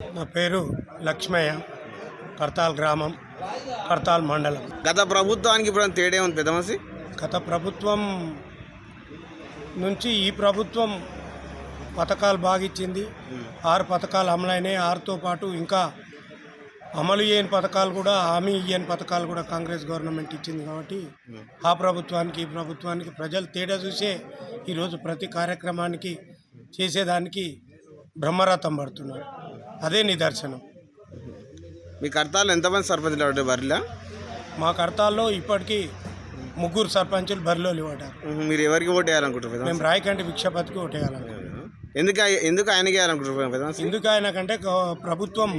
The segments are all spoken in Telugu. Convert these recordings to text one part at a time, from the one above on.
నా పేరు లక్ష్మయ్య కర్తాల్ గ్రామం కర్తాల్ మండలం. గత ప్రభుత్వానికి ఇప్పుడు తేడా ఉంది పెద్ద మనిషి? గత ప్రభుత్వం నుంచి ఈ ప్రభుత్వం పథకాలు బాగా ఇచ్చింది. ఆరు పథకాలు అమలైనాయి. ఆరుతో పాటు ఇంకా అమలు చేయని పథకాలు కూడా హామీ ఇయ్యని పథకాలు కూడా కాంగ్రెస్ గవర్నమెంట్ ఇచ్చింది కాబట్టి ఆ ప్రభుత్వానికి ఈ ప్రభుత్వానికి ప్రజలు తేడా చూసే ఈరోజు ప్రతి కార్యక్రమానికి చేసేదానికి బ్రహ్మరథం పడుతున్నారు. అదే నిదర్శనం. మీ కర్తాలు ఎంతమంది సర్పంచ్లు ఉంటాయి బరిలా? మా కర్తాల్లో ఇప్పటికీ ముగ్గురు సర్పంచులు బరిలో ఇవ్వడారు మీరు ఎవరికి ఓటు వేయాలనుకుంటారు పెద్ద మేము రాయకంటి భిక్షపతికి ఓటేయాలి మనిషి? ఎందుకు ఆయ- ఎందుకు ఆయనకి ఎందుకు ఆయనకంటే ప్రభుత్వం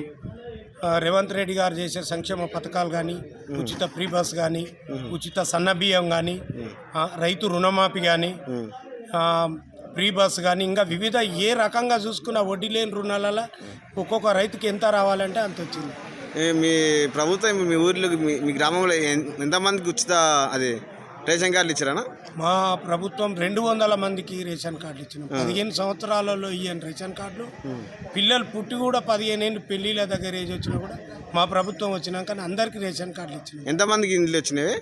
రేవంత్ రెడ్డి గారు చేసే సంక్షేమ పథకాలు కానీ ఉచిత ఫ్రీ బస్ కానీ ఉచిత సన్న బియ్యం కానీ రైతు రుణమాఫీ కానీ. ఫ్రీ బస్ కానీ ఇంకా వివిధ ఏ రకంగా చూసుకున్న వడ్డీ లేని రుణాలలో ఒక్కొక్క రైతుకి ఎంత రావాలంటే అంత వచ్చింది. మీ ప్రభుత్వం మీ ఊర్లో మీ మీ గ్రామంలో ఎంతమందికి ఉచిత అదే రేషన్ కార్డులు ఇచ్చారనా? మా ప్రభుత్వం రెండు వందల మందికి రేషన్ కార్డులు ఇచ్చినాం పదిహేను సంవత్సరాలలో ఇయ్యని రేషన్ కార్డులు. పిల్లలు పుట్టి కూడా పదిహేను ఏళ్ళు పెళ్ళిళ్ళ దగ్గర ఏజ్ వచ్చినా కూడా మా ప్రభుత్వం వచ్చినాక అందరికీ రేషన్ కార్డులు ఇచ్చినాం. ఎంతమందికి ఇండ్లు వచ్చినాయి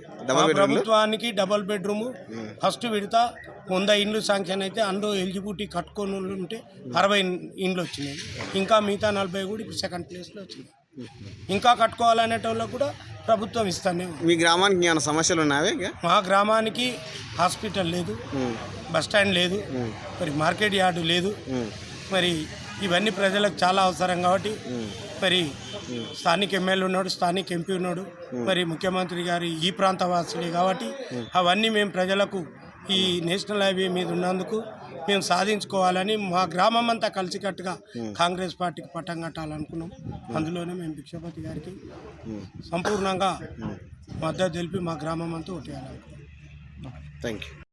ప్రభుత్వానికి డబల్ బెడ్రూమ్. ఫస్ట్ విడత వంద ఇండ్లు శాంక్షన్ అయితే అందులో ఎలిజిబిలిటీ కట్టుకొని వాళ్ళు ఉంటే అరవై ఇండ్లు వచ్చినాయి. ఇంకా మిగతా నలభై కూడా ఇప్పుడు సెకండ్ ప్లేస్లో వచ్చినాయి. ఇంకా కట్టుకోవాలనేటోళ్ళకు కూడా ప్రభుత్వం ఇస్తానే ఉంది. మీ గ్రామానికి ఏమైనా సమస్యలు ఉన్నాయా ఇక? మా గ్రామానికి హాస్పిటల్ లేదు. బస్ స్టాండ్ లేదు మరి మార్కెట్ యార్డు లేదు. మరి ఇవన్నీ ప్రజలకు చాలా అవసరం కాబట్టి మరి స్థానిక ఎమ్మెల్యే ఉన్నాడు స్థానిక ఎంపీ ఉన్నాడు మరి ముఖ్యమంత్రి గారు ఈ ప్రాంత వాసులే కాబట్టి అవన్నీ మేము ప్రజలకు ఈ నేషనల్ హైవే మీద ఉన్నందుకు మేము సాధించుకోవాలని మా గ్రామం అంతా కలిసికట్టుగా కాంగ్రెస్ పార్టీకి పట్టం కట్టాలనుకున్నాం. అందులోనే మేము భిక్షపతి గారికి సంపూర్ణంగా మద్దతు తెలిపి మా గ్రామం అంతా ఓటేయాలనుకున్నాం. Thank you